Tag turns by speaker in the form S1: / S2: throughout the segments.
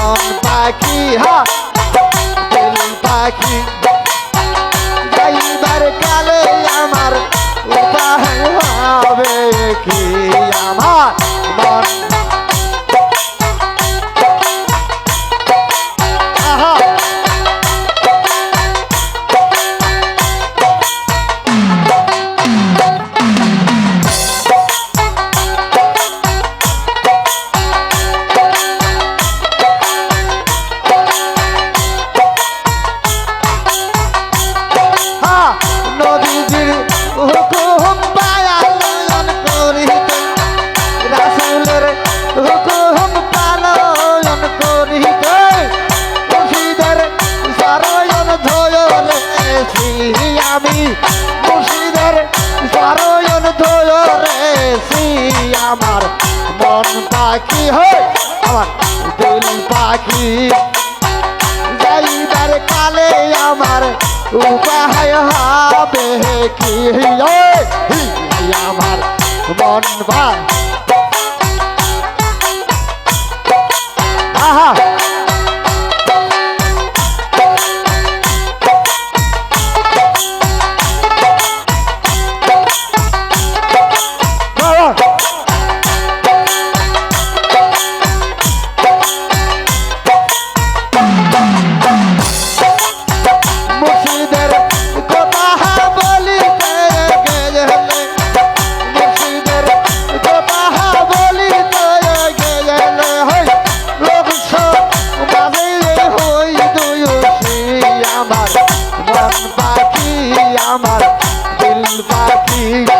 S1: মন পাখি হা। পাখি। যাইবার কালে আমার আমার মন পাখি হয়ে আমার দুল পাখি। যাইবার কালে আমার উপায় হবে কি? আমার মন বা আহা beat.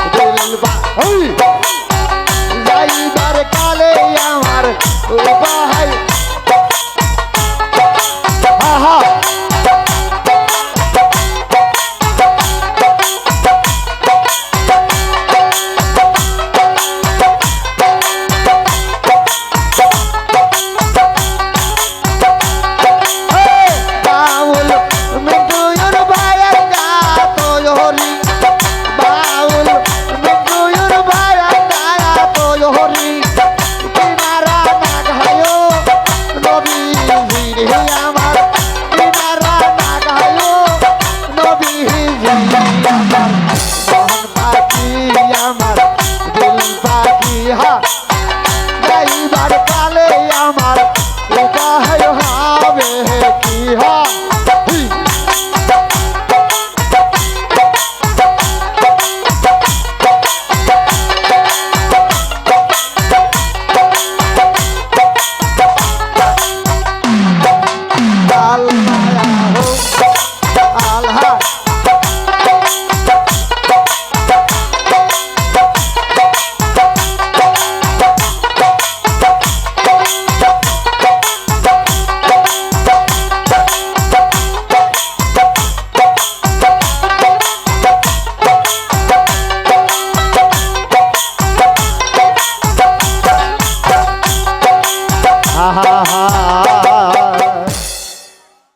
S1: 了。